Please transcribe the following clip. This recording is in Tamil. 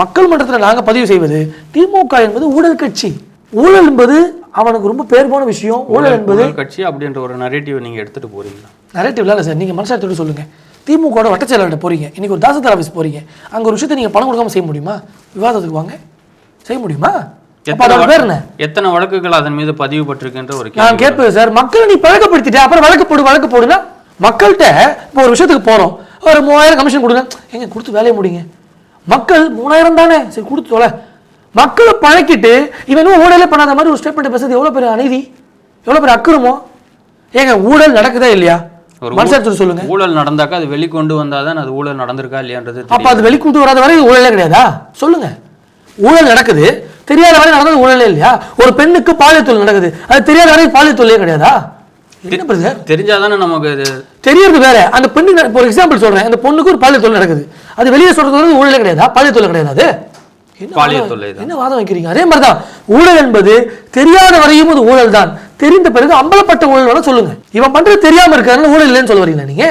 மக்கள் மன்றத்தில் நாங்கள் பதிவு செய்வது திமுக என்பது ஊழல் கட்சி. ஊழல் என்பது அவனுக்கு ரொம்ப பேர் போன விஷயம். ஊழல் என்பது கட்சி அப்படின்ற ஒரு நரேட்டிவ் நீங்க எடுத்துட்டு போறீங்களா நரேட்டிவ்ல இல்லை சார். நீங்கள் மனசாட்சியோட சொல்லுங்க. திமுக வட்ட செயலாளர்கிட்ட போறீங்க. இன்னைக்கு ஒரு தாசத்தர் ஆஃபீஸ் போறீங்க. அங்க ஒரு விஷயத்தை நீங்க பணம் கொடுக்காம செய்ய முடியுமா? விவாதத்துக்கு வாங்க. செய்ய முடியுமா? எத்தனை வழக்குகள் அதன் மீது பதிவு பட்டிருக்கின்ற ஒரு நான் கேட்பது சார். மக்களை நீ பழக்கப்படுத்திட்ட அப்புறம் வழக்கு போடு வழக்கு போடுனா? மக்கள்கிட்ட இப்போ ஒரு விஷயத்துக்கு போறோம். ஒரு மூவாயிரம் கமிஷன் கொடுங்க. எங்க கொடுத்து வேலையை முடிங்க. மக்கள் மூணாயிரம் தானே? சரி கொடுத்து தொலை. மக்களை பழக்கிட்டு இவன் இன்னும் ஊழலே பண்ணாத மாதிரி ஒரு ஸ்டேட்மெண்ட் பேசுறது எவ்வளவு பெரிய அநீதி? எவ்வளவு பெரிய அக்கிரமோ ஏங்க ஊழல் நடக்குதா இல்லையா? ஒரு மனசாட்சி சொல்லுங்க. ஊழல் நடந்தாக்கா அது வெளிக்கொண்டு வந்தாதான் அது ஊழல் நடந்திருக்கா இல்லையான்றது அப்ப அது வெளிக்கொண்டு வராத வரை ஊழலே கிடையாதா? சொல்லுங்க. ஊழல் நடக்குது. தெரியாத வரை நடந்தது ஊழலே இல்லையா? ஒரு பெண்ணுக்கு பாலியல் தொழில் நடக்குது. அது தெரியாத வரை பாலியல் தொழிலே கிடையாதா? தெரிஞ்சாதானே நமக்கு தெரியறது வேற. அந்த பெண்ணு இப்போ ஒரு எக்ஸாம்பிள் சொல்றேன். அந்த பொண்ணுக்கு ஒரு பாலியல் தொழில் நடக்குது. அது வெளியே சொல்றது வந்து ஊழலே கிடையாதா? பாலியல் தொழில் கிடையாது அது? என்ன வாதம்? என்ன வைக்கிறீங்க? அதே மாதிரி தான் ஊழல் என்பது தெரியாத வரையும் அது ஊழல் தான் தெரிந்த பிறகு அம்பலப்பட்ட ஊழல் வேணா சொல்லுங்க. இவன் பண்றது தெரியாம இருக்காருன்னு ஊழல் இல்லைன்னு சொல்ல வரீங்களா நீங்க?